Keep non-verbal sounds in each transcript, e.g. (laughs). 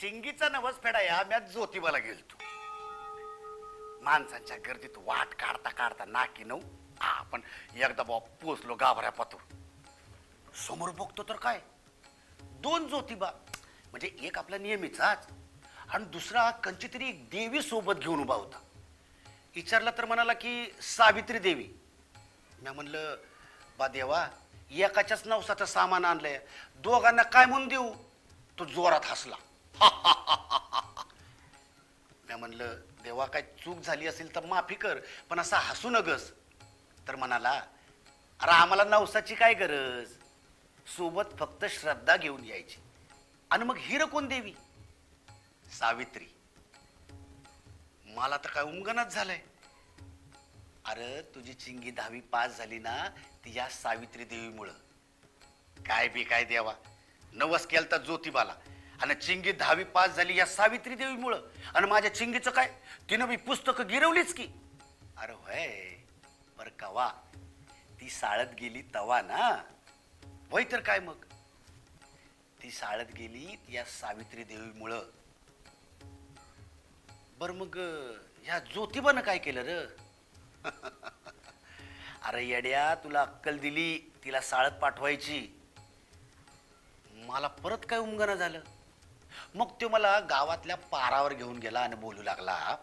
चिंगीचा नवस फेडा या म्यात ज्योतिबाला गेलतो. माणसांच्या गर्दीत वाट काढता काढता नाकी नऊ आपण एकदा बाबा पोचलो गाभऱ्या पातूर समोर बघतो तर काय? दोन ज्योतिबा म्हणजे एक आपला नियमितचाच आणि दुसरा कंची तरी एक देवी सोबत घेऊन उभा होता. विचारला तर म्हणाला की सावित्री देवी. मी म्हणलं बा देवा एकाच्याच नवसाचं सामान आणलंय. दोघांना काय म्हणून देऊ? तो जोरात हसला. (laughs) मी म्हणलं देवा काय चूक झाली असेल तर माफी कर पण असा हसू नगस. तर म्हणाला अरे आम्हाला नवसाची काय गरज? सोबत फक्त श्रद्धा घेऊन यायची. आणि मग हिर कोण देवी? सावित्री. मला तर काय उमगणच झालंय. अरे तुझी चिंगी दहावी पास झाली ना ती या सावित्री देवीमुळं. काय बी काय देवा. नवस केल तर ज्योतिबाला. आणि चिंगी दहावी पास झाली या सावित्री देवीमुळं. आणि माझ्या चिंगीचं काय? तिनं मी पुस्तकं गिरवलीच की. अरे होय बर कवा ती साळत गेली तवा ना. वय तर काय मग? ती साळत गेली या सावित्री देवीमुळं. बर मग ह्या ज्योतिबानं काय केलं र? (laughs) अरे येड्या तुला अक्कल दिली तिला साळत पाठवायची. मला परत काय उमगणं झालं? मग तो मला गावातल्या पारावर घेऊन गेला आणि बोलू लागला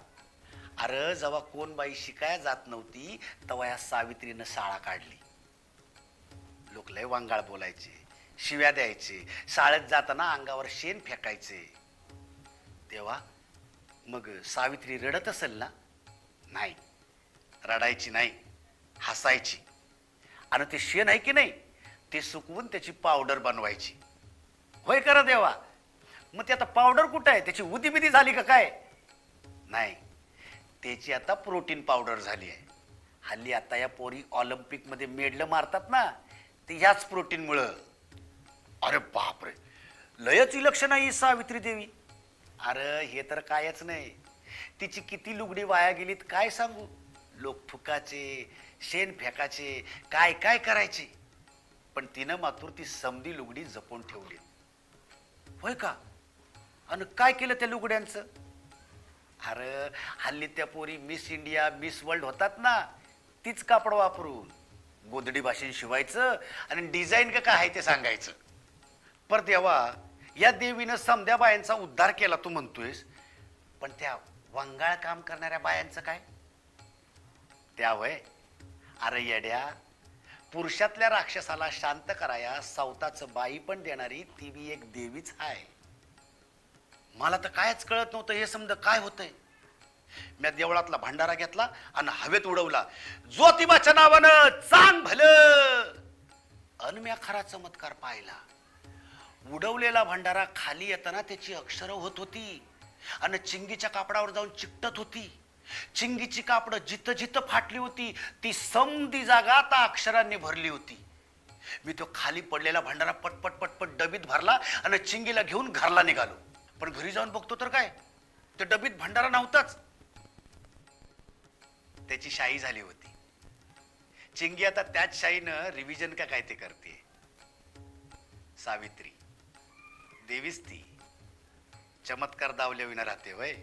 अरे जेव्हा कोण बाई शिकाय जात नव्हती तेव्हा या सावित्रीनं शाळा काढली. लोक लय वांगाळ बोलायचे शिव्या द्यायचे शाळेत जाताना अंगावर शेण फेकायचे. तेव्हा मग सावित्री रडत असेल ना? नाही. रडायची नाही हसायची. आणि ते शेण आहे की नाही ते सुकवून त्याची पावडर बनवायची. होय करा देवा मग ते आता पावडर कुठं आहे? त्याची उदीबिदी झाली का काय? नाही. त्याची आता प्रोटीन पावडर झाली आहे. हल्ली आता या पोरी ऑलिम्पिकमध्ये मेडलं मारतात ना ते ह्याच प्रोटीनमुळं अरे बापरे. लयच विलक्षण आहे सावित्री देवी. अरे हे तर कायच नाही. तिची किती लुगडी वाया गेलीत काय सांगू? लोक थुकाचे शेण फेकाचे काय काय करायचे? पण तिनं मात्र ती समधी लुगडी जपून ठेवली. होय का? आणि काय केलं त्या लुगड्यांचं? अरे हल्ली त्या पोरी मिस इंडिया मिस वर्ल्ड होतात ना तीच कापड वापरून गोधडी भाषेन शिवायचं आणि डिझाईन का काय आहे ते सांगायचं. पर देवा या देवीनं समध्या बायांचा उद्धार केला तू म्हणतोयस पण त्या वंगाळ काम करणाऱ्या बायांचं काय? त्या वय अरे येड्या पुरुषातल्या राक्षसाला शांत कराया सावताचं बाई पण देणारी ती बी एक देवीच आहे मला तर कायच कळत नव्हतं हे समजा काय होतंय. मी देवळातला भांडारा घेतला आणि हवेत उडवला. ज्योतिबाच्या नावानं चांग भलं. अन म्या खरा चमत्कार पाहिला. उडवलेला भंडारा खाली येताना त्याची अक्षरं होत होती. आणि चिंगीच्या कापडावर जाऊन चिकटत होती. चिंगीची कापडं जिथं जिथं फाटली होती ती समदी जागा त्या अक्षरांनी भरली होती. मी तो खाली पडलेला भांडारा पटपट पटपट डबीत भरला आणि चिंगीला घेऊन घरला निघालो. पण घरी जाऊन बघतो तर काय? त्या डबीत भंडारा नव्हताच. त्याची शाई झाली होती. चिंगी आता त्याच शाईनं रिव्हिजन का काय ते करते? सावित्री देवीच ती. चमत्कार दावल्या विना राहते वय.